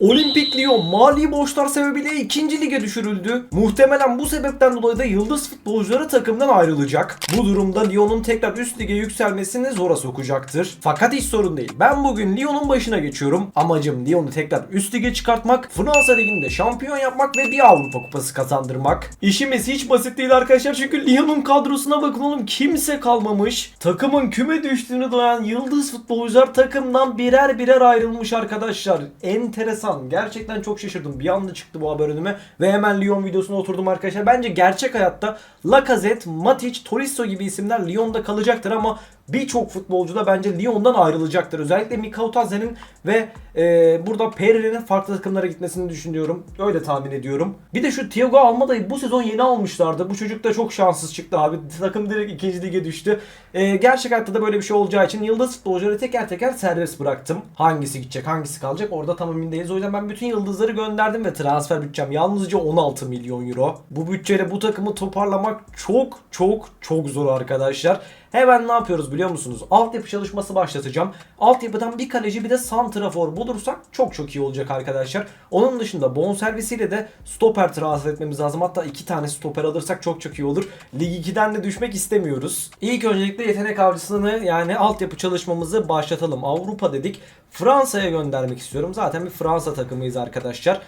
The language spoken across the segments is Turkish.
Olimpik Lyon mali borçlar sebebiyle ikinci lige düşürüldü. Muhtemelen bu sebepten dolayı da yıldız futbolcuları takımdan ayrılacak. Bu durumda Lyon'un tekrar üst lige yükselmesini zora sokacaktır. Fakat hiç sorun değil. Ben bugün Lyon'un başına geçiyorum. Amacım Lyon'u tekrar üst lige çıkartmak, Fransa liginde şampiyon yapmak ve bir Avrupa kupası kazandırmak. İşimiz hiç basit değil arkadaşlar çünkü Lyon'un kadrosuna bakın oğlum kimse kalmamış. Takımın küme düştüğünü duyan yıldız futbolcular takımdan birer birer ayrılmış arkadaşlar. Enteresan. Gerçekten çok şaşırdım. Bir anda çıktı bu haber önüme ve hemen Lyon videosuna oturdum arkadaşlar. Bence gerçek hayatta Lacazette, Matic, Tolisso gibi isimler Lyon'da kalacaktır ama birçok futbolcu da bence Lyon'dan ayrılacaktır. Özellikle Mikao Tazen'in ve e, burada Pereira'nın farklı takımlara gitmesini düşünüyorum. Öyle tahmin ediyorum. Bir de şu Thiago Almada'yı bu sezon yeni almışlardı. Bu çocuk da çok şanssız çıktı abi. Takım direkt ikinci lige düştü. E, gerçek hayatta da böyle bir şey olacağı için yıldız futbolcuları teker teker serbest bıraktım. Hangisi gidecek, hangisi kalacak orada tam emin değiliz. O yüzden ben bütün yıldızları gönderdim ve transfer bütçem yalnızca 16 milyon euro. Bu bütçeyle bu takımı toparlamak çok çok çok zor arkadaşlar. Hemen ne yapıyoruz biliyor musunuz? Altyapı çalışması başlatacağım. Altyapıdan bir kaleci bir de santrafor bulursak çok çok iyi olacak arkadaşlar. Onun dışında bonservisiyle de stoper transfer etmemiz lazım. Hatta iki tane stoper alırsak çok çok iyi olur. Lig 2'den de düşmek istemiyoruz. İlk öncelikle yetenek avcısını yani altyapı çalışmamızı başlatalım. Avrupa dedik. Fransa'ya göndermek istiyorum. Zaten bir Fransa takımıyız arkadaşlar.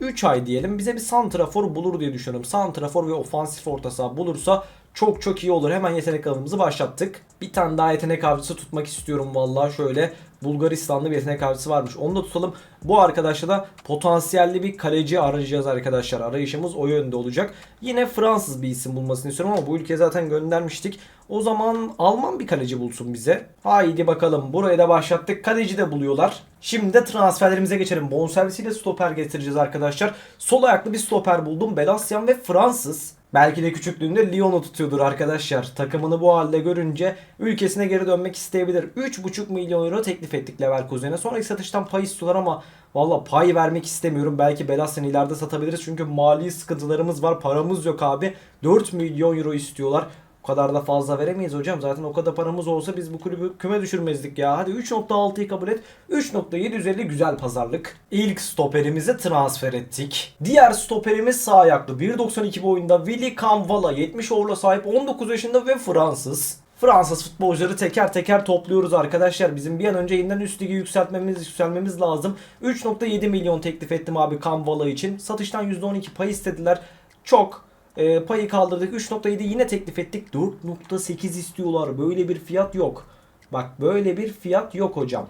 3 ay diyelim bize bir santrafor bulur diye düşünüyorum. Santrafor ve ofansif orta saha bulursa çok çok iyi olur. Hemen yetenek avımızı başlattık. Bir tane daha yetenek avcısı tutmak istiyorum vallahi şöyle. Bulgaristanlı bir yetenek avcısı varmış. Onu da tutalım. Bu arkadaşla da potansiyelli bir kaleci arayacağız arkadaşlar. Arayışımız o yönde olacak. Yine Fransız bir isim bulmasını istiyorum ama bu ülkeye zaten göndermiştik. O zaman Alman bir kaleci bulsun bize. Haydi bakalım. Buraya da başlattık. Kaleci de buluyorlar. Şimdi de transferlerimize geçelim. Bonservisiyle stoper getireceğiz arkadaşlar. Sol ayaklı bir stoper buldum. Belasyan ve Fransız. Belki de küçüklüğünde Lyon'u tutuyordur arkadaşlar. Takımını bu halde görünce ülkesine geri dönmek isteyebilir. 3,5 milyon euro teklif ettik Leverkusen'e. Sonraki satıştan pay istiyorlar ama valla pay vermek istemiyorum. Belki Belasyan'ı ileride satabiliriz. Çünkü mali sıkıntılarımız var. Paramız yok abi. 4 milyon euro istiyorlar. O kadar da fazla veremeyiz hocam. Zaten o kadar paramız olsa biz bu kulübü küme düşürmezdik ya. Hadi 3.6'yı kabul et. 3.750 güzel pazarlık. İlk stoperimizi transfer ettik. Diğer stoperimiz sağ ayaklı. 1.92 boyunda Willy Kamvala. 70 overall'a sahip 19 yaşında ve Fransız. Fransız futbolcuları teker teker topluyoruz arkadaşlar. Bizim bir an önce yeniden üst ligi yükseltmemiz, yükselmemiz lazım. 3.7 milyon teklif ettim abi Kamvala için. Satıştan %12 pay istediler. Çok e, payı kaldırdık. 3.7 yine teklif ettik. 4.8 istiyorlar. Böyle bir fiyat yok. Bak böyle bir fiyat yok hocam.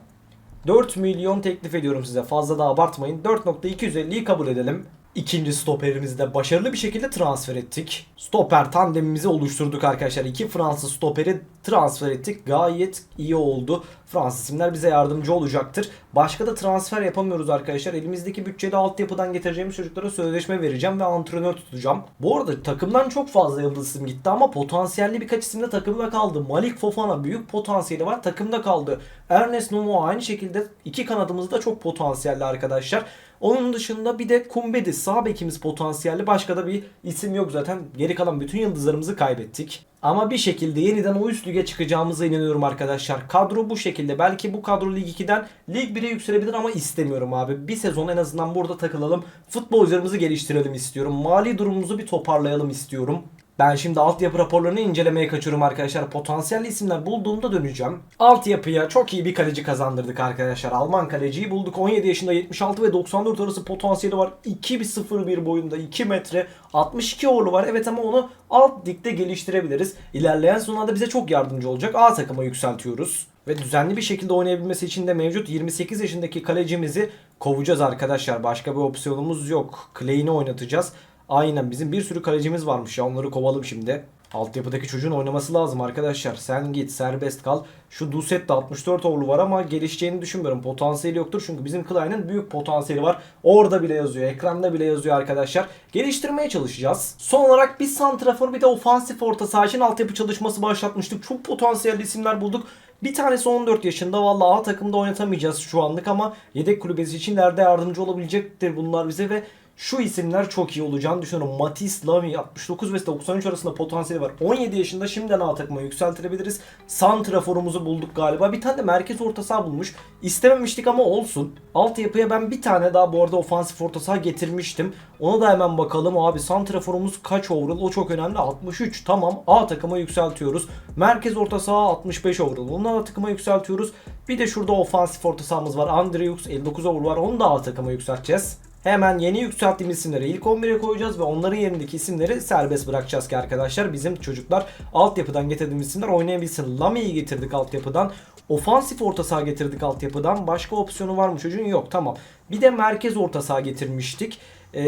4 milyon teklif ediyorum size. Fazla da abartmayın. 4.250'yi kabul edelim. İkinci stoperimizi de başarılı bir şekilde transfer ettik. Stoper tandemimizi oluşturduk arkadaşlar. İki Fransız stoperi transfer ettik. Gayet iyi oldu. Fransız isimler bize yardımcı olacaktır. Başka da transfer yapamıyoruz arkadaşlar. Elimizdeki bütçede altyapıdan getireceğimiz çocuklara sözleşme vereceğim ve antrenör tutacağım. Bu arada takımdan çok fazla yıldız isim gitti ama potansiyelli birkaç isim de takımda kaldı. Malik Fofana büyük potansiyeli var takımda kaldı. Ernest Numo aynı şekilde iki kanadımız da çok potansiyelli arkadaşlar. Onun dışında bir de Kumbedi sağ bekimiz potansiyelli. Başka da bir isim yok zaten. Geri kalan bütün yıldızlarımızı kaybettik. Ama bir şekilde yeniden o üst lige çıkacağımıza inanıyorum arkadaşlar. Kadro bu şekilde. Belki bu kadro Lig 2'den Lig 1'e yükselebilir ama istemiyorum abi. Bir sezon en azından burada takılalım. Futbolcularımızı geliştirelim istiyorum. Mali durumumuzu bir toparlayalım istiyorum. Ben şimdi altyapı raporlarını incelemeye kaçıyorum arkadaşlar. Potansiyelli isimler bulduğumda döneceğim. Altyapıya çok iyi bir kaleci kazandırdık arkadaşlar. Alman kaleciyi bulduk. 17 yaşında 76 ve 94 arası potansiyeli var. 2.01 boyunda 2 metre 62 oğlu var. Evet ama onu alt ligde geliştirebiliriz. İlerleyen sonlarda bize çok yardımcı olacak. A takıma yükseltiyoruz. Ve düzenli bir şekilde oynayabilmesi için de mevcut 28 yaşındaki kalecimizi kovacağız arkadaşlar. Başka bir opsiyonumuz yok. Clay'ini oynatacağız. Aynen bizim bir sürü kalecimiz varmış ya onları kovalım şimdi. Altyapıdaki çocuğun oynaması lazım arkadaşlar. Sen git serbest kal. Şu Duset'te 64 ovlu var ama gelişeceğini düşünmüyorum. Potansiyeli yoktur çünkü bizim Klein'in büyük potansiyeli var. Orada bile yazıyor. Ekranda bile yazıyor arkadaşlar. Geliştirmeye çalışacağız. Son olarak bir santrafor bir de ofansif orta saha için altyapı çalışması başlatmıştık. Çok potansiyelli isimler bulduk. Bir tanesi 14 yaşında. Valla A takımda oynatamayacağız şu anlık ama yedek kulübesi için ileride yardımcı olabilecektir bunlar bize ve Şu isimler çok iyi olacağını düşünüyorum. Matis Lamy 69 ve 93 arasında potansiyeli var. 17 yaşında şimdiden A takıma yükseltilebiliriz. Santraforumuzu bulduk galiba. Bir tane de merkez orta saha bulmuş. İstememiştik ama olsun. Altyapıya ben bir tane daha bu arada ofansif orta saha getirmiştim. Ona da hemen bakalım. Abi santraforumuz kaç overall? O çok önemli. 63. Tamam. A takıma yükseltiyoruz. Merkez orta saha 65 overall. Onu A takıma yükseltiyoruz. Bir de şurada ofansif orta sahamız var. Andrews 59 overall var. Onu da A takıma yükselteceğiz. Hemen yeni yükselttiğimiz isimleri ilk 11'e koyacağız ve onların yerindeki isimleri serbest bırakacağız ki arkadaşlar. Bizim çocuklar altyapıdan getirdiğimiz isimler oynayabilsin. Lami'yi getirdik altyapıdan. Ofansif orta saha getirdik altyapıdan. Başka opsiyonu var mı çocuğun? Yok tamam. Bir de merkez orta saha getirmiştik. Ee,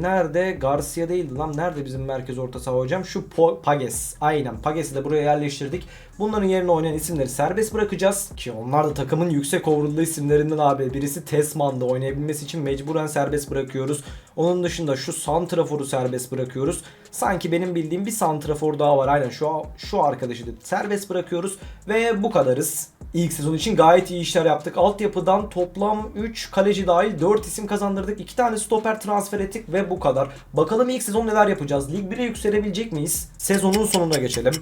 nerede? Garcia değildi lan. Nerede bizim merkez orta saha hocam? Şu Po- Pages. Aynen. Pages'i de buraya yerleştirdik. Bunların yerine oynayan isimleri serbest bırakacağız. Ki onlar da takımın yüksek overall'lı isimlerinden abi. Birisi Tesman'da oynayabilmesi için mecburen serbest bırakıyoruz. Onun dışında şu Santrafor'u serbest bırakıyoruz. Sanki benim bildiğim bir Santrafor daha var. Aynen şu şu arkadaşı da serbest bırakıyoruz. Ve bu kadarız. İlk sezon için gayet iyi işler yaptık. Altyapıdan toplam 3 kaleci dahil 4 isim kazandırdık. 2 tane stoper transfer ettik ve bu kadar. Bakalım ilk sezon neler yapacağız? Lig 1'e yükselebilecek miyiz? Sezonun sonuna geçelim.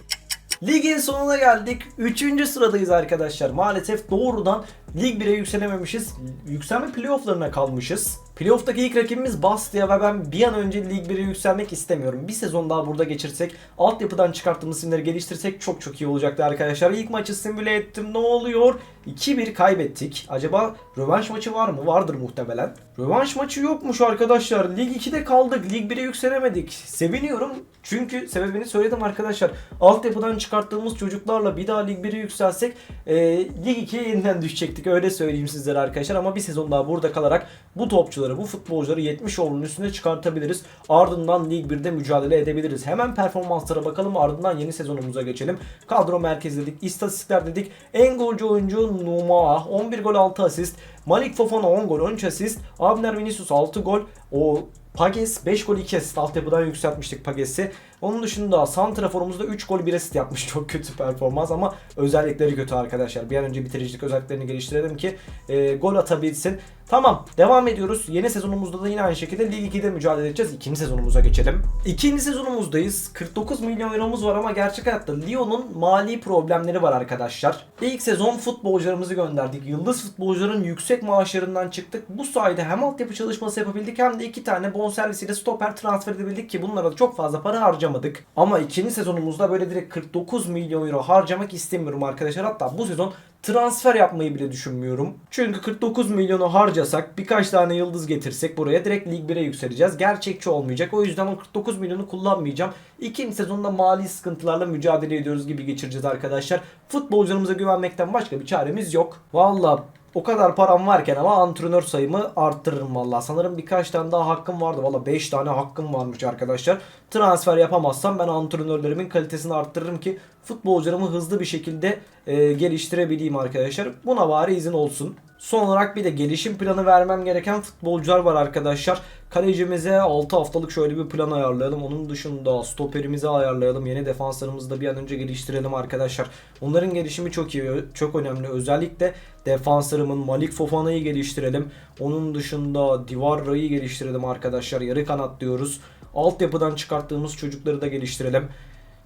Ligin sonuna geldik. Üçüncü sıradayız arkadaşlar. Maalesef doğrudan Lig 1'e yükselememişiz. Yükselme playofflarına kalmışız. Playoff'taki ilk rakibimiz Bastia ve ben bir an önce Lig 1'e yükselmek istemiyorum. Bir sezon daha burada geçirsek, altyapıdan çıkarttığımız isimleri geliştirsek çok çok iyi olacaktı arkadaşlar. İlk maçı simüle ettim. Ne oluyor? 2-1 kaybettik. Acaba rövanş maçı var mı? Vardır muhtemelen. Rövanş maçı yokmuş arkadaşlar. Lig 2'de kaldık. Lig 1'e yükselemedik. Seviniyorum. Çünkü sebebini söyledim arkadaşlar. Altyapıdan çıkarttığımız çocuklarla bir daha Lig 1'e yükselsek e, Lig 2'ye yeniden düşecektik. Öyle söyleyeyim sizlere arkadaşlar. Ama bir sezon daha burada kalarak bu topçuları, bu futbolcuları 70 overall'un üstüne çıkartabiliriz. Ardından Lig 1'de mücadele edebiliriz. Hemen performanslara bakalım. Ardından yeni sezonumuza geçelim. Kadro merkezi dedik, istatistikler dedik. En golcü oyuncu Numa 11 gol 6 asist. Malik Fofana 10 gol 13 asist. Abner Vinicius 6 gol. O Pages 5 gol 2 asist altyapıdan yükseltmiştik Pages'i. Onun dışında Santrafor'umuzda 3 gol 1 asist yapmış. Çok kötü performans ama özellikleri kötü arkadaşlar. Bir an önce bitiricilik özelliklerini geliştirelim ki e, gol atabilsin. Tamam devam ediyoruz. Yeni sezonumuzda da yine aynı şekilde Lig 2'de mücadele edeceğiz. İkinci sezonumuza geçelim. İkinci sezonumuzdayız. 49 milyon euromuz var ama gerçek hayatta Lyon'un mali problemleri var arkadaşlar. İlk sezon futbolcularımızı gönderdik. Yıldız futbolcuların yüksek maaşlarından çıktık. Bu sayede hem altyapı çalışması yapabildik hem de iki tane bonservisiyle stoper transfer edebildik ki bunlara da çok fazla para harcamadık. Ama ikinci sezonumuzda böyle direkt 49 milyon euro harcamak istemiyorum arkadaşlar. Hatta bu sezon transfer yapmayı bile düşünmüyorum. Çünkü 49 milyonu harcasak birkaç tane yıldız getirsek buraya direkt Lig 1'e yükseleceğiz. Gerçekçi olmayacak. O yüzden o 49 milyonu kullanmayacağım. İkinci sezonda mali sıkıntılarla mücadele ediyoruz gibi geçireceğiz arkadaşlar. Futbolcularımıza güvenmekten başka bir çaremiz yok. Vallahi o kadar param varken ama antrenör sayımı arttırırım valla. Sanırım birkaç tane daha hakkım vardı. Valla 5 tane hakkım varmış arkadaşlar. Transfer yapamazsam ben antrenörlerimin kalitesini arttırırım ki futbolcularımı hızlı bir şekilde e, geliştirebileyim arkadaşlar. Buna bari izin olsun. Son olarak bir de gelişim planı vermem gereken futbolcular var arkadaşlar. Kalecimize 6 haftalık şöyle bir plan ayarlayalım. Onun dışında stoperimizi ayarlayalım. Yeni defanslarımızı da bir an önce geliştirelim arkadaşlar. Onların gelişimi çok iyi, çok önemli. Özellikle defanslarımın Malik Fofana'yı geliştirelim. Onun dışında Divarra'yı geliştirelim arkadaşlar. Yarı kanat diyoruz. Altyapıdan çıkarttığımız çocukları da geliştirelim.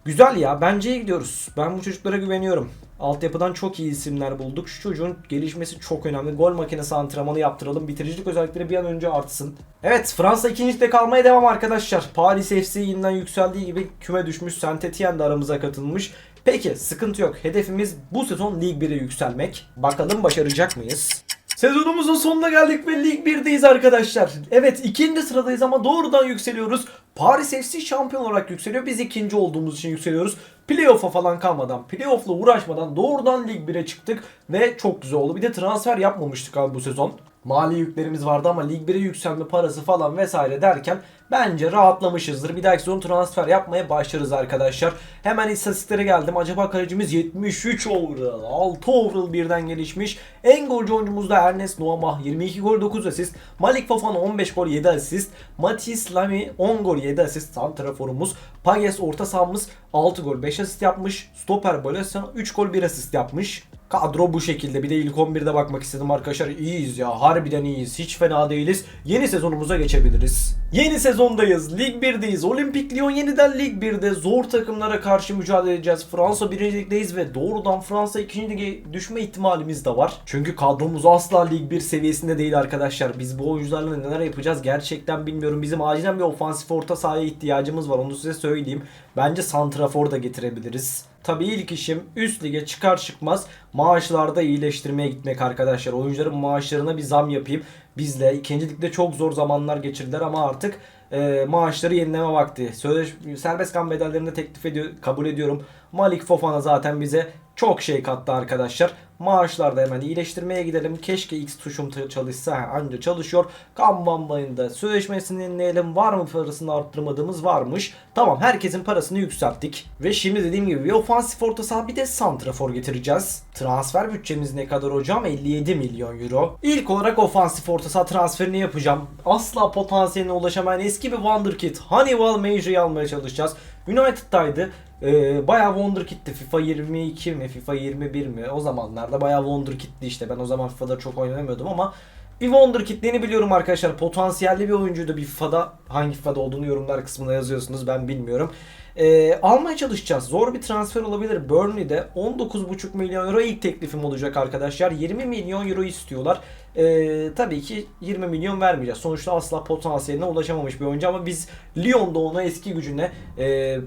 Güzel ya bence iyi gidiyoruz. Ben bu çocuklara güveniyorum. Altyapıdan çok iyi isimler bulduk. Şu çocuğun gelişmesi çok önemli. Gol makinesi antrenmanı yaptıralım. Bitiricilik özellikleri bir an önce artsın. Evet Fransa ikincilikte kalmaya devam arkadaşlar. Paris FC yeniden yükseldiği gibi küme düşmüş. Saint Etienne de aramıza katılmış. Peki sıkıntı yok. Hedefimiz bu sezon Lig 1'e yükselmek. Bakalım başaracak mıyız? Sezonumuzun sonuna geldik ve Lig 1'deyiz arkadaşlar. Evet ikinci sıradayız ama doğrudan yükseliyoruz. Paris FC şampiyon olarak yükseliyor. Biz ikinci olduğumuz için yükseliyoruz. Playoff'a falan kalmadan, playoff'la uğraşmadan doğrudan Lig 1'e çıktık ve çok güzel oldu. Bir de transfer yapmamıştık abi bu sezon. Mali yüklerimiz vardı ama Lig 1'e yükselme parası falan vesaire derken bence rahatlamışızdır. Bir dahaki sezon transfer yapmaya başlarız arkadaşlar. Hemen istatistiklere geldim. Acaba kalecimiz 73 overall, 6 overall birden gelişmiş. En golcü oyuncumuz da Ernest Nuamah 22 gol 9 asist. Malik Fofana 15 gol 7 asist. Matis Lamy 10 gol 7 asist. Santraforumuz. Pages orta sahamız 6 gol 5 asist yapmış. Stoper Bolesyan 3 gol 1 asist yapmış. Kadro bu şekilde. Bir de ilk 11'de bakmak istedim arkadaşlar. İyiyiz ya. Harbiden iyiyiz. Hiç fena değiliz. Yeni sezonumuza geçebiliriz. Yeni sezondayız. Lig 1'deyiz. Olimpik Lyon yeniden Lig 1'de zor takımlara karşı mücadele edeceğiz. Fransa 1. Lig'deyiz ve doğrudan Fransa 2. Lig'e düşme ihtimalimiz de var. Çünkü kadromuz asla Lig 1 seviyesinde değil arkadaşlar. Biz bu oyuncularla neler yapacağız gerçekten bilmiyorum. Bizim acilen bir ofansif orta sahaya ihtiyacımız var. Onu size söyleyeyim. Bence santrafor da getirebiliriz. Tabii ilk işim üst lige çıkar çıkmaz maaşlarda iyileştirmeye gitmek arkadaşlar. Oyuncuların maaşlarına bir zam yapayım. Bizle ikinci ligde çok zor zamanlar geçirdiler ama artık e, maaşları yenileme vakti. Sözleş serbest kan bedellerini de teklif ediyor, kabul ediyorum. Malik Fofana zaten bize çok şey kattı arkadaşlar. Maaşlarda hemen iyileştirmeye gidelim. Keşke X tuşum çalışsa. Anca çalışıyor. Kanban bayında sözleşmesini yenileyelim. Var mı parasını arttırmadığımız varmış. Tamam herkesin parasını yükselttik. Ve şimdi dediğim gibi bir ofansif orta saha bir de santrafor getireceğiz. Transfer bütçemiz ne kadar hocam? 57 milyon euro. İlk olarak ofansif orta saha transferini yapacağım. Asla potansiyeline ulaşamayan eski bir wonderkid Hannibal Major'ı almaya çalışacağız. United'daydı. Ee, bayağı Wonderkid'ti. FIFA 22 mi, FIFA 21 mi? O zamanlarda bayağı Wonderkid'ti işte. Ben o zaman FIFA'da çok oynamıyordum ama bir Wonderkid'liğini biliyorum arkadaşlar. Potansiyelli bir oyuncuydu bir FIFA'da. Hangi FIFA'da olduğunu yorumlar kısmına yazıyorsunuz. Ben bilmiyorum. Ee, almaya çalışacağız. Zor bir transfer olabilir. Burnley'de 19,5 milyon euro ilk teklifim olacak arkadaşlar. 20 milyon euro istiyorlar. Ee, tabii ki 20 milyon vermeyeceğiz. Sonuçta asla potansiyeline ulaşamamış bir oyuncu ama biz Lyon'da ona eski gücüne e,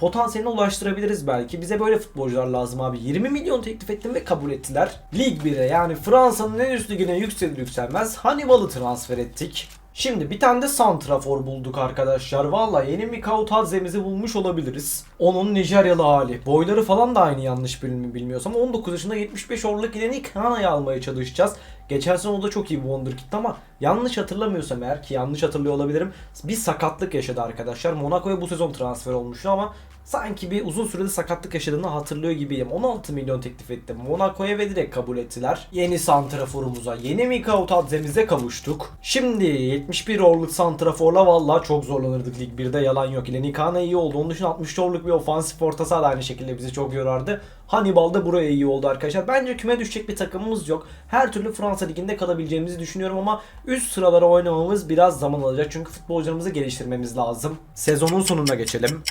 potansiyeline ulaştırabiliriz belki. Bize böyle futbolcular lazım abi. 20 milyon teklif ettim ve kabul ettiler. Lig 1'e yani Fransa'nın en üst ligine yükselir yükselmez Hannibal'ı transfer ettik. Şimdi bir tane de santrafor bulduk arkadaşlar. Valla yeni Mikao Tadze'mizi bulmuş olabiliriz. Onun Nijeryalı hali. Boyları falan da aynı yanlış bilmi bilmiyorsam. 19 yaşında 75 orluk ileni Kana'yı almaya çalışacağız. Geçen sene o da çok iyi bir Wonderkid ama yanlış hatırlamıyorsam eğer ki yanlış hatırlıyor olabilirim. Bir sakatlık yaşadı arkadaşlar. Monaco'ya bu sezon transfer olmuştu ama sanki bir uzun sürede sakatlık yaşadığını hatırlıyor gibiyim. 16 milyon teklif ettim. Monaco'ya ve direkt kabul ettiler. Yeni santraforumuza, yeni Mikao Tadze'mize kavuştuk. Şimdi 71 orluk santraforla valla çok zorlanırdık Lig 1'de yalan yok. ile Nikana iyi oldu. Onun dışında 60 orluk bir ofansif orta da aynı şekilde bizi çok yorardı. Hannibal da buraya iyi oldu arkadaşlar. Bence küme düşecek bir takımımız yok. Her türlü Fransa Ligi'nde kalabileceğimizi düşünüyorum ama üst sıralara oynamamız biraz zaman alacak. Çünkü futbolcularımızı geliştirmemiz lazım. Sezonun sonuna geçelim.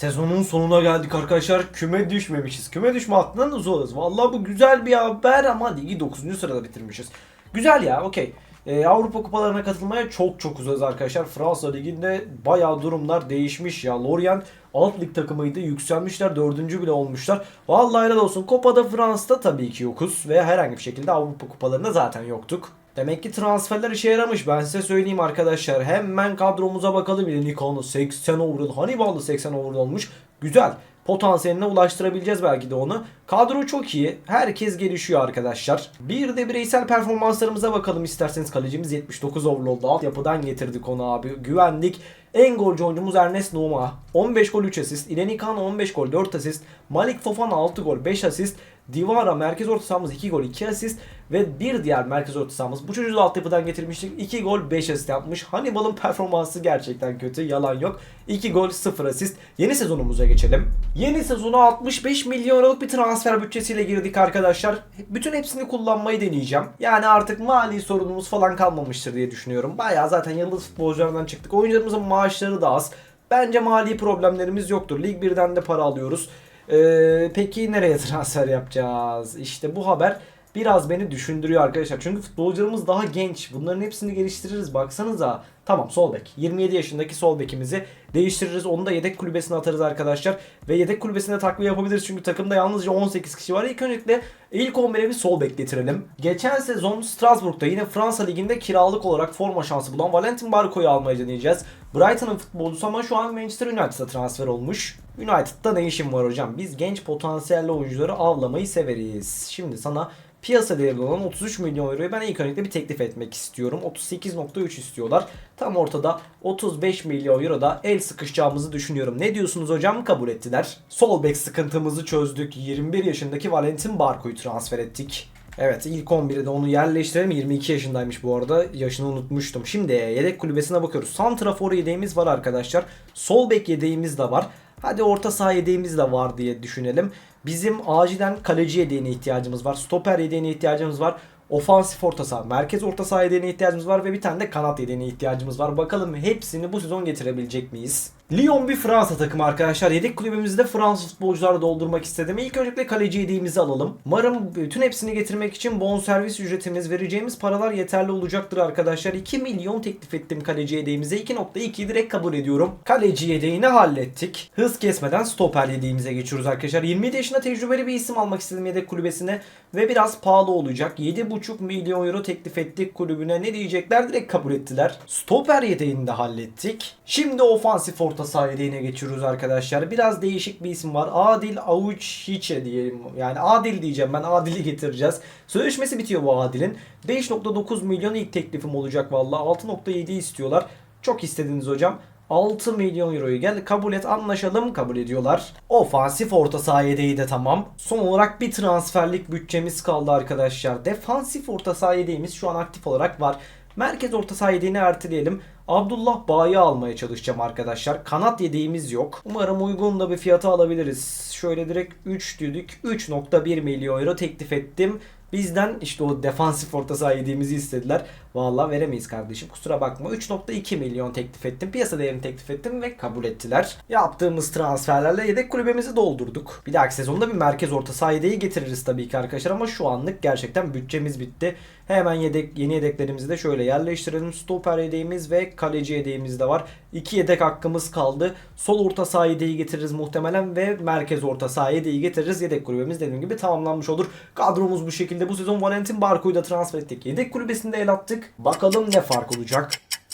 Sezonun sonuna geldik arkadaşlar. Küme düşmemişiz. Küme düşme hattından uzağız. Vallahi bu güzel bir haber ama ligi 9. sırada bitirmişiz. Güzel ya okey. Ee, Avrupa kupalarına katılmaya çok çok uzağız arkadaşlar. Fransa liginde bayağı durumlar değişmiş ya. Lorient alt lig takımıydı. Yükselmişler. Dördüncü bile olmuşlar. Vallahi helal olsun. Copa France'da tabii ki yokuz. Ve herhangi bir şekilde Avrupa kupalarında zaten yoktuk. Demek ki transferler işe yaramış. Ben size söyleyeyim arkadaşlar. Hemen kadromuza bakalım. Nikon'u 80 overall. Hannibal'ı 80 overall olmuş. Güzel. Potansiyeline ulaştırabileceğiz belki de onu. Kadro çok iyi. Herkes gelişiyor arkadaşlar. Bir de bireysel performanslarımıza bakalım isterseniz. Kalecimiz 79 overall'da. Altyapıdan getirdik onu abi. Güvendik. En golcü oyuncumuz Ernest Numa. 15 gol 3 asist. İlenikan 15 gol 4 asist. Malik Fofana 6 gol 5 asist. Divara merkez orta sahamız 2 gol 2 asist. Ve bir diğer merkez orta sahamız. Bu çocuğu da altyapıdan getirmiştik. 2 gol 5 asist yapmış. Hannibal'ın performansı gerçekten kötü. Yalan yok. 2 gol 0 asist. Yeni sezonumuza geçelim. Yeni sezona 65 milyon euroluk bir transfer bütçesiyle girdik arkadaşlar. Bütün hepsini kullanmayı deneyeceğim. Yani artık mali sorunumuz falan kalmamıştır diye düşünüyorum. Bayağı zaten yıldız futbolculardan çıktık. Oyuncularımızın maaşları da az. Bence mali problemlerimiz yoktur. Lig 1'den de para alıyoruz. Ee, peki nereye transfer yapacağız? İşte bu haber biraz beni düşündürüyor arkadaşlar. Çünkü futbolcularımız daha genç. Bunların hepsini geliştiririz. Baksanıza. Tamam sol bek. 27 yaşındaki sol bekimizi değiştiririz. Onu da yedek kulübesine atarız arkadaşlar. Ve yedek kulübesine takviye yapabiliriz. Çünkü takımda yalnızca 18 kişi var. İlk öncelikle ilk 11'e bir sol bek getirelim. Geçen sezon Strasbourg'da yine Fransa Ligi'nde kiralık olarak forma şansı bulan Valentin Barco'yu almaya deneyeceğiz. Brighton'ın futbolcusu ama şu an Manchester United'a transfer olmuş. United'da ne işim var hocam? Biz genç potansiyelli oyuncuları avlamayı severiz. Şimdi sana piyasa değerli olan 33 milyon euroyu ben ilk öncelikle bir teklif etmek istiyorum. 38.3 istiyorlar. Tam ortada 35 milyon euro da el sıkışacağımızı düşünüyorum. Ne diyorsunuz hocam? Kabul ettiler. Sol bek sıkıntımızı çözdük. 21 yaşındaki Valentin Barco'yu transfer ettik. Evet ilk 11'e de onu yerleştirelim. 22 yaşındaymış bu arada. Yaşını unutmuştum. Şimdi yedek kulübesine bakıyoruz. Santrafor yedeğimiz var arkadaşlar. Sol bek yedeğimiz de var. Hadi orta saha yedeğimiz de var diye düşünelim. Bizim acilen kaleci yedeğine ihtiyacımız var. Stoper yedeğine ihtiyacımız var. Ofansif orta saha, merkez orta saha yedeğine ihtiyacımız var ve bir tane de kanat yedeğine ihtiyacımız var. Bakalım hepsini bu sezon getirebilecek miyiz? Lyon bir Fransa takımı arkadaşlar. Yedek kulübümüzde Fransız futbolcularla doldurmak istedim. İlk öncelikle kaleci yedeğimizi alalım. Umarım bütün hepsini getirmek için bonservis ücretimiz vereceğimiz paralar yeterli olacaktır arkadaşlar. 2 milyon teklif ettim kaleci yedeğimize. 2.2'yi direkt kabul ediyorum. Kaleci yedeğini hallettik. Hız kesmeden stoper yedeğimize geçiyoruz arkadaşlar. 27 yaşında tecrübeli bir isim almak istedim yedek kulübesine ve biraz pahalı olacak. 7,5 milyon euro teklif ettik kulübüne. Ne diyecekler? Direkt kabul ettiler. Stoper yedeğini de hallettik. Şimdi ofansif orta saha yedeğine geçiyoruz arkadaşlar. Biraz değişik bir isim var. Adil Avuçhiçe diyelim. Yani Adil diyeceğim ben. Adil'i getireceğiz. Sözleşmesi bitiyor bu Adil'in. 5.9 milyon ilk teklifim olacak vallahi. 6.7 istiyorlar. Çok istediniz hocam. 6 milyon euroyu gel kabul et anlaşalım kabul ediyorlar. Ofansif orta saha yedeği de tamam. Son olarak bir transferlik bütçemiz kaldı arkadaşlar. Defansif orta saha yedeğimiz şu an aktif olarak var. Merkez orta saha yedeğini erteleyelim. Abdullah Bağ'ı almaya çalışacağım arkadaşlar. Kanat yedeğimiz yok. Umarım uygun da bir fiyata alabiliriz. Şöyle direkt 3 dedik. 3.1 milyon euro teklif ettim. Bizden işte o defansif orta saha yediğimizi istediler. Vallahi veremeyiz kardeşim. Kusura bakma. 3.2 milyon teklif ettim. Piyasa değerini teklif ettim ve kabul ettiler. Yaptığımız transferlerle yedek kulübemizi doldurduk. Bir dahaki sezonda bir merkez orta saha yedeği getiririz tabii ki arkadaşlar ama şu anlık gerçekten bütçemiz bitti. Hemen yedek yeni yedeklerimizi de şöyle yerleştirelim. Stoper yedeğimiz ve kaleci yedeğimiz de var. İki yedek hakkımız kaldı. Sol orta saha getiririz muhtemelen ve merkez orta saha getiririz. Yedek kulübemiz dediğim gibi tamamlanmış olur. Kadromuz bu şekilde. Bu sezon Valentin Barco'yu da transfer ettik. Yedek kulübesinde el attık. Bakalım ne fark olacak.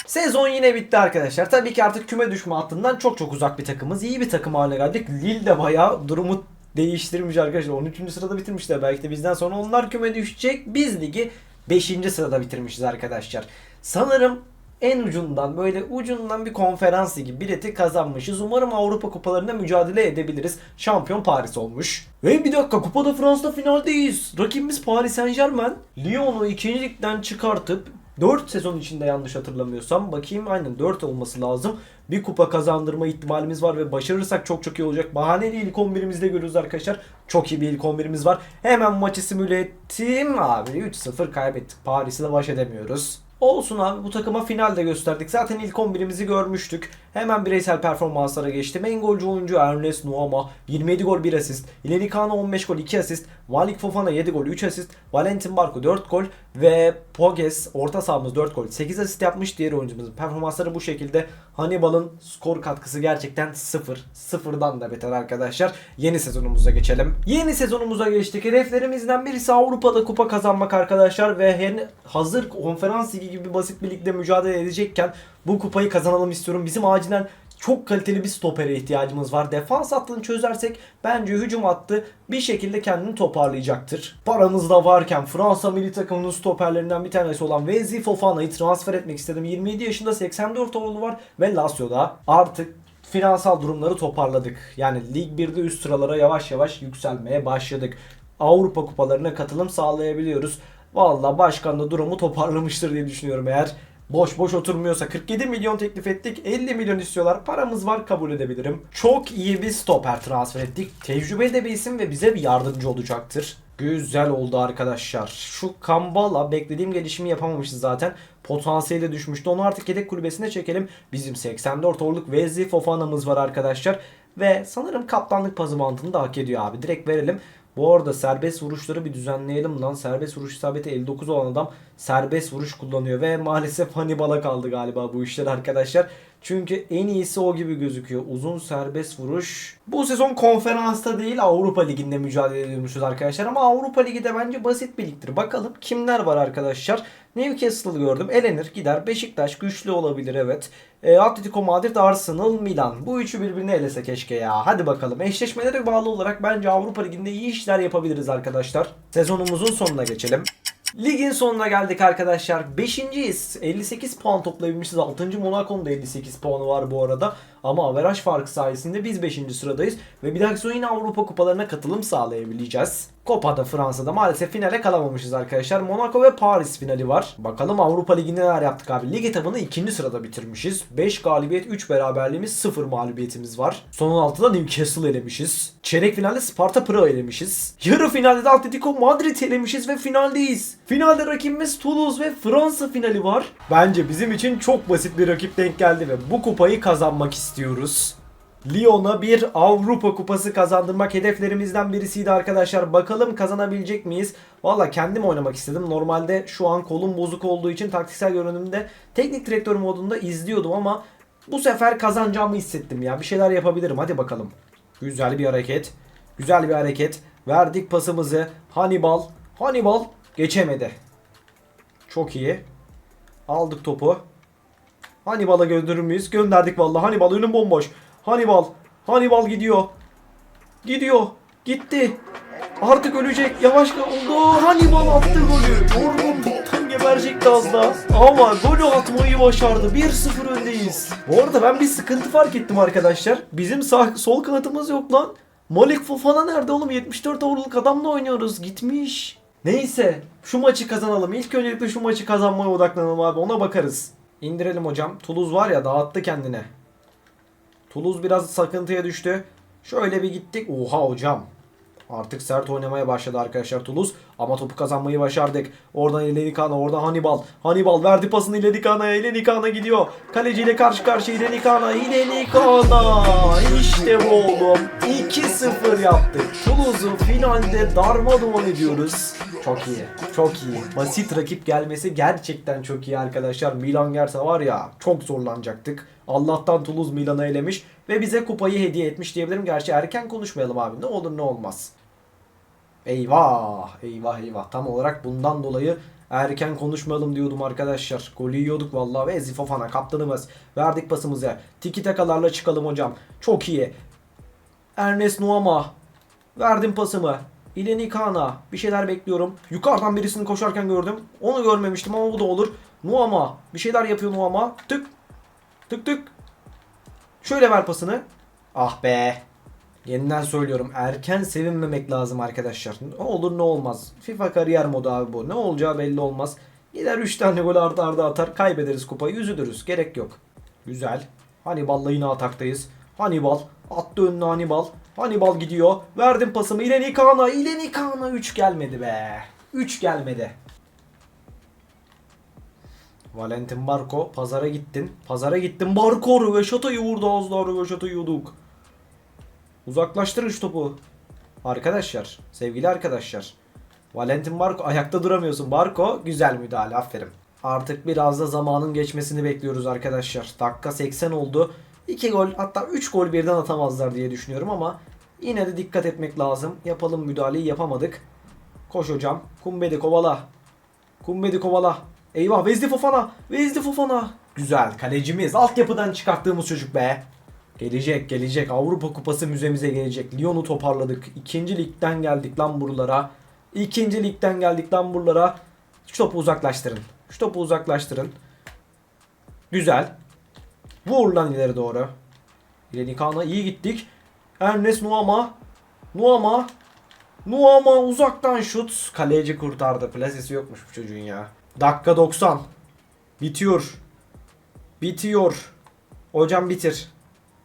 Sezon yine bitti arkadaşlar. Tabii ki artık küme düşme hattından çok çok uzak bir takımız. İyi bir takım haline geldik. Lille de bayağı durumu değiştirmiş arkadaşlar. 13. sırada bitirmişler. Belki de bizden sonra onlar küme düşecek. Biz ligi 5. sırada bitirmişiz arkadaşlar. Sanırım en ucundan böyle ucundan bir konferans ligi bileti kazanmışız. Umarım Avrupa kupalarında mücadele edebiliriz. Şampiyon Paris olmuş. Ve bir dakika kupada Fransa'da finaldeyiz. Rakibimiz Paris Saint Germain. Lyon'u ikinci ligden çıkartıp 4 sezon içinde yanlış hatırlamıyorsam bakayım aynen 4 olması lazım. Bir kupa kazandırma ihtimalimiz var ve başarırsak çok çok iyi olacak. Bahaneli ilk 11'imizde görüyoruz arkadaşlar. Çok iyi bir ilk 11'imiz var. Hemen maçı simüle ettim. Abi 3-0 kaybettik. Paris'le baş edemiyoruz. Olsun abi bu takıma finalde gösterdik. Zaten ilk 11'imizi görmüştük. Hemen bireysel performanslara geçtim. En golcü oyuncu Ernest Nuama 27 gol 1 asist. İleri Kano 15 gol 2 asist. Malik Fofana 7 gol 3 asist. Valentin Barco 4 gol ve Poges orta sahamız 4 gol 8 asist yapmış. Diğer oyuncumuzun performansları bu şekilde. Hannibal'ın skor katkısı gerçekten 0. Sıfırdan da beter arkadaşlar. Yeni sezonumuza geçelim. Yeni sezonumuza geçtik. Hedeflerimizden birisi Avrupa'da kupa kazanmak arkadaşlar ve hazır konferans ligi gibi basit bir ligde mücadele edecekken bu kupayı kazanalım istiyorum. Bizim acilen çok kaliteli bir stopere ihtiyacımız var. Defans hattını çözersek bence hücum hattı bir şekilde kendini toparlayacaktır. Paramız da varken Fransa milli takımının stoperlerinden bir tanesi olan Wesley Fofana'yı transfer etmek istedim. 27 yaşında 84 oğlu var ve Lazio'da artık finansal durumları toparladık. Yani Lig 1'de üst sıralara yavaş yavaş yükselmeye başladık. Avrupa kupalarına katılım sağlayabiliyoruz. Valla başkan da durumu toparlamıştır diye düşünüyorum eğer boş boş oturmuyorsa 47 milyon teklif ettik 50 milyon istiyorlar paramız var kabul edebilirim. Çok iyi bir stoper transfer ettik. Tecrübeli de bir isim ve bize bir yardımcı olacaktır. Güzel oldu arkadaşlar. Şu Kambala beklediğim gelişimi yapamamışız zaten. Potansiyeli düşmüştü. Onu artık yedek kulübesine çekelim. Bizim 84 orluk Wesley Fofana'mız var arkadaşlar. Ve sanırım kaptanlık pazı mantığını da hak ediyor abi. Direkt verelim. Bu arada serbest vuruşları bir düzenleyelim lan. Serbest vuruş isabeti 59 olan adam serbest vuruş kullanıyor. Ve maalesef Hannibal'a kaldı galiba bu işler arkadaşlar. Çünkü en iyisi o gibi gözüküyor. Uzun serbest vuruş. Bu sezon konferansta değil Avrupa Ligi'nde mücadele ediyormuşuz arkadaşlar. Ama Avrupa Ligi de bence basit bir ligdir. Bakalım kimler var arkadaşlar. Newcastle'ı gördüm. Elenir gider. Beşiktaş güçlü olabilir evet. E, Atletico Madrid, Arsenal, Milan. Bu üçü birbirine elese keşke ya. Hadi bakalım. Eşleşmelere bağlı olarak bence Avrupa Ligi'nde iyi işler yapabiliriz arkadaşlar. Sezonumuzun sonuna geçelim. Ligin sonuna geldik arkadaşlar. 5.yiz. 58 puan toplayabilmişiz. 6. Monaco'nun da 58 puanı var bu arada. Ama averaj farkı sayesinde biz 5. sıradayız. Ve bir dahaki sezon yine Avrupa kupalarına katılım sağlayabileceğiz. Copa'da Fransa'da maalesef finale kalamamışız arkadaşlar. Monaco ve Paris finali var. Bakalım Avrupa Ligi'nde neler yaptık abi. Lig etabını ikinci sırada bitirmişiz. 5 galibiyet 3 beraberliğimiz 0 mağlubiyetimiz var. Son 16'da Newcastle elemişiz. Çeyrek finalde Sparta Prag'ı elemişiz. Yarı finalde de Atletico Madrid elemişiz ve finaldeyiz. Finalde rakibimiz Toulouse ve Fransa finali var. Bence bizim için çok basit bir rakip denk geldi ve bu kupayı kazanmak istiyoruz. Lyon'a bir Avrupa Kupası kazandırmak hedeflerimizden birisiydi arkadaşlar. Bakalım kazanabilecek miyiz? Valla kendim oynamak istedim. Normalde şu an kolum bozuk olduğu için taktiksel görünümde teknik direktör modunda izliyordum ama bu sefer kazanacağımı hissettim ya. Bir şeyler yapabilirim. Hadi bakalım. Güzel bir hareket. Güzel bir hareket. Verdik pasımızı. Hannibal. Hannibal geçemedi. Çok iyi. Aldık topu. Hannibal'a gönderir miyiz? Gönderdik vallahi. Hannibal önüm bomboş. Hannibal. Hannibal gidiyor. Gidiyor. Gitti. Artık ölecek. Yavaş oldu. Hannibal attı golü. Yorgun toptan geberecekti az daha. Ama golü atmayı başardı. 1-0 öndeyiz. Bu arada ben bir sıkıntı fark ettim arkadaşlar. Bizim sağ, sol kanatımız yok lan. Malik Fofana nerede oğlum? 74 avroluk adamla oynuyoruz. Gitmiş. Neyse. Şu maçı kazanalım. İlk öncelikle şu maçı kazanmaya odaklanalım abi. Ona bakarız. İndirelim hocam. Toulouse var ya dağıttı kendine. Toulouse biraz sakıntıya düştü. Şöyle bir gittik. Oha hocam. Artık sert oynamaya başladı arkadaşlar Toulouse. Ama topu kazanmayı başardık. Oradan Ilenikana, oradan Hannibal. Hannibal verdi pasını Ilenikana'ya. Ilenikana gidiyor. Kaleciyle karşı karşıya Ilenikana. Ilenikana. İşte bu oğlum. 2-0 yaptık. Toulouse'u finalde darmadağın ediyoruz. Çok iyi. Çok iyi. Basit rakip gelmesi gerçekten çok iyi arkadaşlar. Milan gelse var ya çok zorlanacaktık. Allah'tan Toulouse Milan'ı elemiş ve bize kupayı hediye etmiş diyebilirim. Gerçi erken konuşmayalım abi. Ne olur ne olmaz. Eyvah, eyvah, eyvah. Tam olarak bundan dolayı erken konuşmayalım diyordum arkadaşlar. Golü yiyorduk vallahi ve Ezi Fofana kaptanımız. Verdik pasımızı. Tiki takalarla çıkalım hocam. Çok iyi. Ernest Nuama. Verdim pasımı. İleni Kana. Bir şeyler bekliyorum. Yukarıdan birisini koşarken gördüm. Onu görmemiştim ama bu da olur. Nuama. Bir şeyler yapıyor Nuama. Tık. Tık tık. Şöyle ver pasını. Ah be. Yeniden söylüyorum. Erken sevinmemek lazım arkadaşlar. Ne olur ne olmaz. FIFA kariyer modu abi bu. Ne olacağı belli olmaz. Gider 3 tane gol arda arda atar. Kaybederiz kupayı. Üzülürüz. Gerek yok. Güzel. Hannibal'la yine ataktayız. Hannibal. Attı önüne Hannibal. Hannibal gidiyor. Verdim pasımı. İleni Kana. İleni Kana. 3 gelmedi be. 3 gelmedi. Valentin Barco pazara gittin. Pazara gittin. Barco röveşatayı vurdu az daha röveşatayı yiyorduk. Uzaklaştırın şu topu. Arkadaşlar, sevgili arkadaşlar. Valentin Barco ayakta duramıyorsun. Barco güzel müdahale aferin. Artık biraz da zamanın geçmesini bekliyoruz arkadaşlar. Dakika 80 oldu. 2 gol hatta 3 gol birden atamazlar diye düşünüyorum ama yine de dikkat etmek lazım. Yapalım müdahaleyi yapamadık. Koş hocam. Kumbedi kovala. Kumbedi kovala. Eyvah Vezdi Fofana. Vezdi Fofana. Güzel kalecimiz. Altyapıdan çıkarttığımız çocuk be. Gelecek gelecek. Avrupa Kupası müzemize gelecek. Lyon'u toparladık. İkinci ligden geldik lan buralara. İkinci ligden geldik lan buralara. Şu topu uzaklaştırın. Şu topu uzaklaştırın. Güzel. Vur lan ileri doğru. İlenikana iyi gittik. Ernest Nuama. Nuama. Nuama uzaktan şut. Kaleci kurtardı. Plasesi yokmuş bu çocuğun ya. Dakika 90. Bitiyor. Bitiyor. Hocam bitir.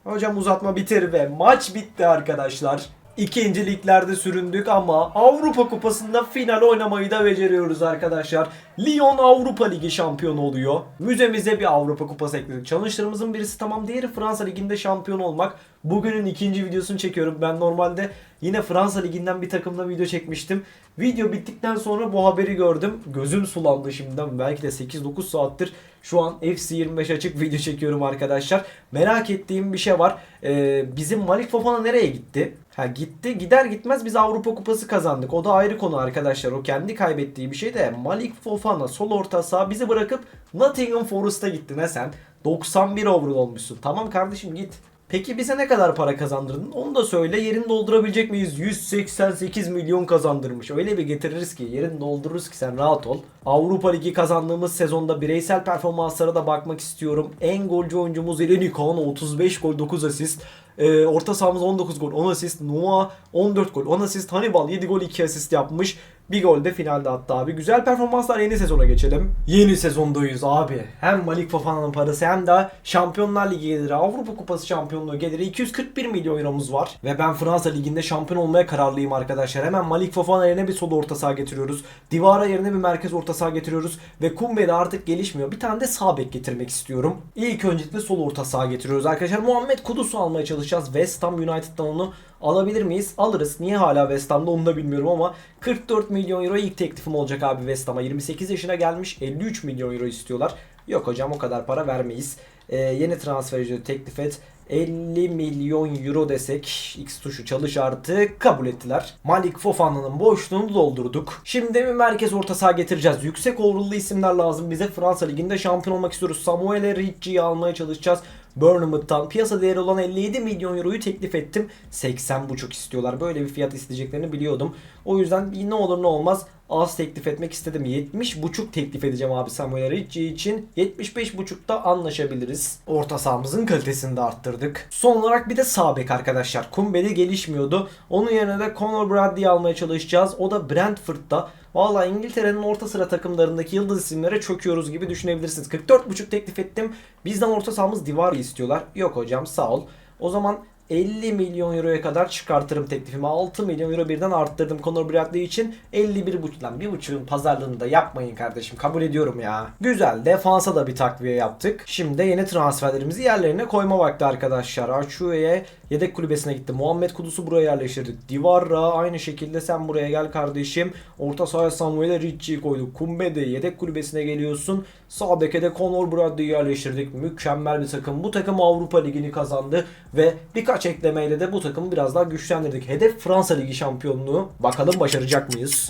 Hocam uzatma bitir ve maç bitti arkadaşlar. İkinci liglerde süründük ama Avrupa Kupası'nda final oynamayı da beceriyoruz arkadaşlar. Lyon Avrupa Ligi şampiyonu oluyor. Müzemize bir Avrupa Kupası ekledik. Challenge'larımızın birisi tamam diğeri Fransa Ligi'nde şampiyon olmak. Bugünün ikinci videosunu çekiyorum. Ben normalde yine Fransa Ligi'nden bir takımla video çekmiştim. Video bittikten sonra bu haberi gördüm. Gözüm sulandı şimdiden. Belki de 8-9 saattir şu an FC25 açık video çekiyorum arkadaşlar. Merak ettiğim bir şey var. Ee, bizim Malik Fofana nereye gitti? Ha gitti. Gider gitmez biz Avrupa Kupası kazandık. O da ayrı konu arkadaşlar. O kendi kaybettiği bir şey de Malik Fofana sol orta saha bizi bırakıp Nottingham Forest'a gitti ne sen? 91 overall olmuşsun. Tamam kardeşim git. Peki bize ne kadar para kazandırdın? Onu da söyle. Yerini doldurabilecek miyiz? 188 milyon kazandırmış. Öyle bir getiririz ki yerini doldururuz ki sen rahat ol. Avrupa Ligi kazandığımız sezonda bireysel performanslara da bakmak istiyorum. En golcü oyuncumuz Eleni Kaan 35 gol 9 asist. Ee, orta sahamız 19 gol 10 asist. Noah 14 gol 10 asist. Hannibal 7 gol 2 asist yapmış. Bir gol de finalde attı abi. Güzel performanslar yeni sezona geçelim. Yeni sezondayız abi. Hem Malik Fofana'nın parası hem de Şampiyonlar Ligi geliri, Avrupa Kupası şampiyonluğu geliri 241 milyon euromuz var. Ve ben Fransa Ligi'nde şampiyon olmaya kararlıyım arkadaşlar. Hemen Malik Fofana yerine bir sol orta saha getiriyoruz. Divara yerine bir merkez orta saha getiriyoruz. Ve Kumbe de artık gelişmiyor. Bir tane de sağ bek getirmek istiyorum. İlk öncelikle sol orta saha getiriyoruz arkadaşlar. Muhammed Kudus'u almaya çalışacağız. West Ham United'dan onu alabilir miyiz? Alırız. Niye hala West Ham'da onu da bilmiyorum ama 44 milyon euro ilk teklifim olacak abi West Ham'a. 28 yaşına gelmiş 53 milyon euro istiyorlar. Yok hocam o kadar para vermeyiz. Ee, yeni transfer teklif et. 50 milyon euro desek X tuşu çalış artı kabul ettiler. Malik Fofana'nın boşluğunu doldurduk. Şimdi bir merkez orta saha getireceğiz. Yüksek overall'lı isimler lazım bize. Fransa Ligi'nde şampiyon olmak istiyoruz. Samuel Ricci'yi almaya çalışacağız. Bournemouth'tan piyasa değeri olan 57 milyon euroyu teklif ettim. 80,5 istiyorlar. Böyle bir fiyat isteyeceklerini biliyordum. O yüzden ne olur ne olmaz az teklif etmek istedim. 70,5 teklif edeceğim abi Samuel Ricci için. 75,5'ta anlaşabiliriz. Orta sahamızın kalitesini de arttırdık. Son olarak bir de sağ bek arkadaşlar. Kumbeli gelişmiyordu. Onun yerine de Conor Bradley'i almaya çalışacağız. O da Brentford'da. Valla İngiltere'nin orta sıra takımlarındaki yıldız isimlere çöküyoruz gibi düşünebilirsiniz. 44,5 teklif ettim. Bizden orta sahamız Divari istiyorlar. Yok hocam sağ ol. O zaman 50 milyon euroya kadar çıkartırım teklifimi. 6 milyon euro birden arttırdım Conor Bradley için. 51,5 lan 1,5'ın pazarlığını da yapmayın kardeşim. Kabul ediyorum ya. Güzel. Defansa da bir takviye yaptık. Şimdi yeni transferlerimizi yerlerine koyma vakti arkadaşlar. Açue'ye yedek kulübesine gitti. Muhammed Kudus'u buraya yerleştirdik. Divarra aynı şekilde sen buraya gel kardeşim. Orta sahaya Samuel'e Ricci'yi koyduk. Kumbe de yedek kulübesine geliyorsun. Sağ beke de Conor Bradley'i yerleştirdik. Mükemmel bir takım. Bu takım Avrupa Ligi'ni kazandı ve birkaç eklemeyle de bu takımı biraz daha güçlendirdik. Hedef Fransa Ligi şampiyonluğu. Bakalım başaracak mıyız?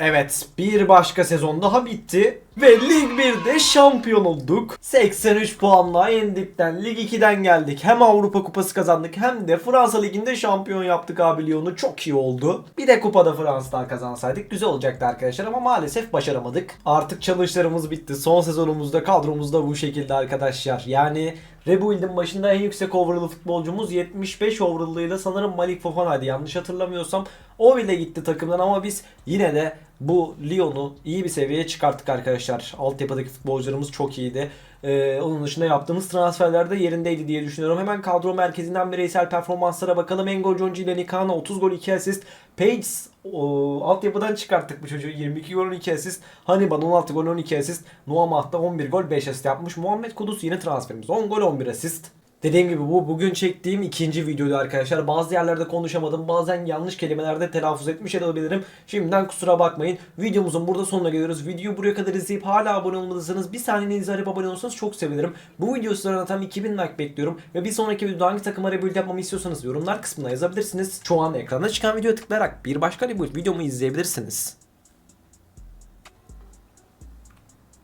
Evet bir başka sezon daha bitti ve Lig 1'de şampiyon olduk. 83 puanla Endik'ten Lig 2'den geldik. Hem Avrupa Kupası kazandık hem de Fransa Ligi'nde şampiyon yaptık abi Lyon'u. Çok iyi oldu. Bir de kupada Fransa'dan kazansaydık güzel olacaktı arkadaşlar ama maalesef başaramadık. Artık challenge'larımız bitti. Son sezonumuzda kadromuzda bu şekilde arkadaşlar. Yani Rebuild'in başında en yüksek overall'lı futbolcumuz 75 overall'lıydı. Sanırım Malik Fofana'ydı yanlış hatırlamıyorsam. O bile gitti takımdan ama biz yine de bu Lyon'u iyi bir seviyeye çıkarttık arkadaşlar. Altyapıdaki futbolcularımız çok iyiydi. Ee, onun dışında yaptığımız transferler de yerindeydi diye düşünüyorum. Hemen kadro merkezinden bireysel performanslara bakalım. Engol Jonji ile Nikana 30 gol 2 asist. Page o, altyapıdan çıkarttık bu çocuğu. 22 gol 12 asist. Hannibal 16 gol 12 asist. Noah Maht'ta 11 gol 5 asist yapmış. Muhammed Kudus yine transferimiz. 10 gol 11 asist. Dediğim gibi bu bugün çektiğim ikinci videoydu arkadaşlar. Bazı yerlerde konuşamadım. Bazen yanlış kelimelerde telaffuz etmiş olabilirim. Şimdiden kusura bakmayın. Videomuzun burada sonuna geliyoruz. Videoyu buraya kadar izleyip hala abone olmadıysanız bir saniyenizi arayıp abone olursanız çok sevinirim. Bu videoyu sizlerden tam 2000 like bekliyorum. Ve bir sonraki videoda hangi takıma rebuild yapmamı istiyorsanız yorumlar kısmına yazabilirsiniz. Şu an ekranda çıkan videoya tıklayarak bir başka rebuild videomu izleyebilirsiniz.